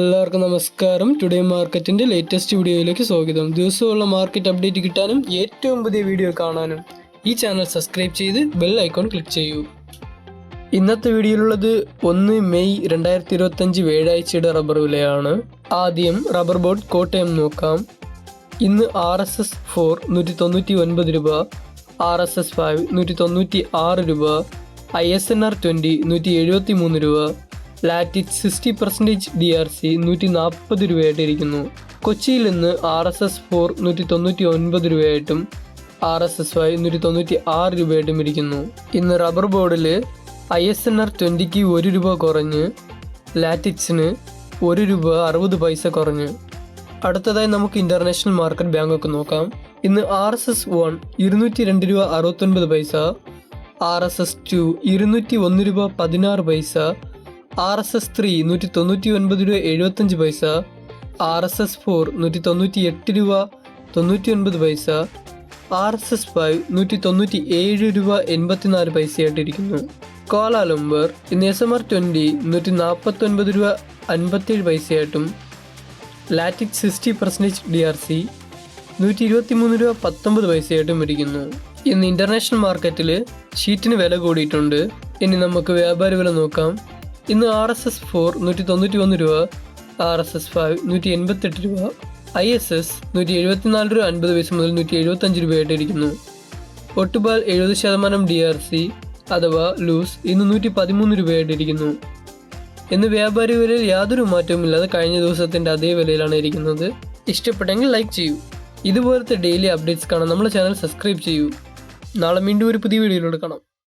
എല്ലാവർക്കും നമസ്കാരം. ടുഡേ മാർക്കറ്റിന്റെ ലേറ്റസ്റ്റ് വീഡിയോയിലേക്ക് സ്വാഗതം. ദിവസമുള്ള മാർക്കറ്റ് അപ്ഡേറ്റ് കിട്ടാനും ഏറ്റവും പുതിയ വീഡിയോ കാണാനും ഈ ചാനൽ സബ്സ്ക്രൈബ് ചെയ്ത് ബെൽ ഐക്കോൺ ക്ലിക്ക് ചെയ്യൂ. ഇന്നത്തെ വീഡിയോയിലുള്ളത് ഒന്ന് മെയ് രണ്ടായിരത്തി ഇരുപത്തഞ്ച് വ്യാഴാഴ്ചയുടെ റബ്ബർ വിലയാണ്. ആദ്യം റബ്ബർ ബോർഡ് കോട്ടയം നോക്കാം. ഇന്ന് ആർ എസ് എസ് ഫോർ നൂറ്റി തൊണ്ണൂറ്റി ഒൻപത് രൂപ ആർ എസ് എസ് ഫൈവ് നൂറ്റി തൊണ്ണൂറ്റി ആറ് രൂപ I S N R twenty നൂറ്റി എഴുപത്തി മൂന്ന് രൂപ latex sixty percentage D R C നൂറ്റി നാൽപ്പത് രൂപയായിട്ടിരിക്കുന്നു. കൊച്ചിയിൽ നിന്ന് ആർ എസ് എസ് ഫോർ നൂറ്റി തൊണ്ണൂറ്റി ഒൻപത് രൂപയായിട്ടും ആർ എസ് എസ് ഫൈവ് നൂറ്റി തൊണ്ണൂറ്റി ആറ് രൂപയായിട്ടും ഇരിക്കുന്നു. ഇന്ന് റബ്ബർ ബോർഡിൽ ഐ എസ് എൻ ആർ ട്വന്റിക്ക് ഒരു രൂപ കുറഞ്ഞ് ലാറ്റിക്സിന് ഒരു രൂപ അറുപത് പൈസ കുറഞ്ഞ്. അടുത്തതായി നമുക്ക് ഇന്റർനാഷണൽ മാർക്കറ്റ് ബാങ്ക് ഒക്കെ നോക്കാം. ഇന്ന് ആർ എസ് എസ് വൺ ഇരുന്നൂറ്റി രണ്ട് രൂപ അറുപത്തൊൻപത് പൈസ ആർ എസ് എസ് ടു ഇരുന്നൂറ്റി ഒന്ന് രൂപ പതിനാറ് പൈസ ആർ എസ് എസ് ത്രീ നൂറ്റി തൊണ്ണൂറ്റി ഒൻപത് രൂപ എഴുപത്തഞ്ച് പൈസ ആർ എസ് എസ് ഫോർ നൂറ്റി തൊണ്ണൂറ്റി എട്ട് രൂപ തൊണ്ണൂറ്റി ഒൻപത് പൈസ ആർ എസ് എസ് ഫൈവ് നൂറ്റി തൊണ്ണൂറ്റി ഏഴ് രൂപ എൺപത്തിനാല് പൈസയായിട്ടിരിക്കുന്നു. കോലാലംബർ ഇന്ന് എസ് എം ആർ ട്വന്റി നൂറ്റി നാൽപ്പത്തൊൻപത് രൂപ അൻപത്തേഴ് പൈസയായിട്ടും latex sixty percentage D R C നൂറ്റി ഇരുപത്തി മൂന്ന് രൂപ പത്തൊമ്പത് പൈസയായിട്ടും ഇരിക്കുന്നു. ഇന്ന് ഇന്റർനാഷണൽ മാർക്കറ്റിൽ ഷീറ്റിന് വില കൂടിയിട്ടുണ്ട്. ഇനി നമുക്ക് വ്യാപാര വില നോക്കാം. ഇന്ന് ആർ എസ് എസ് ഫോർ നൂറ്റി തൊണ്ണൂറ്റി ഒന്ന് രൂപ ആർ എസ് എസ് ഫൈവ് നൂറ്റി എൺപത്തെട്ട് രൂപ ഐ എസ് എസ് നൂറ്റി എഴുപത്തിനാല് രൂപ അൻപത് പൈസ മുതൽ നൂറ്റി എഴുപത്തഞ്ച് രൂപയായിട്ട് ഇരിക്കുന്നു. ഒട്ടുപാൽ എഴുപത് ശതമാനം ഡി ആർ സി അഥവാ ലൂസ് ഇന്ന് നൂറ്റി പതിമൂന്ന് രൂപയായിട്ട് ഇരിക്കുന്നു. ഇന്ന് വ്യാപാരി വിലയിൽ യാതൊരു മാറ്റവുമില്ലാതെ കഴിഞ്ഞ ദിവസത്തിന്റെ അതേ വിലയിലാണ് ഇരിക്കുന്നത്. ഇഷ്ടപ്പെട്ടെങ്കിൽ ലൈക്ക് ചെയ്യൂ. ഇതുപോലത്തെ ഡെയിലി അപ്ഡേറ്റ്സ് കാണാൻ നമ്മുടെ ചാനൽ സബ്സ്ക്രൈബ് ചെയ്യൂ. നാളെ വീണ്ടും ഒരു പുതിയ വീഡിയോയിലൂടെ കാണാം.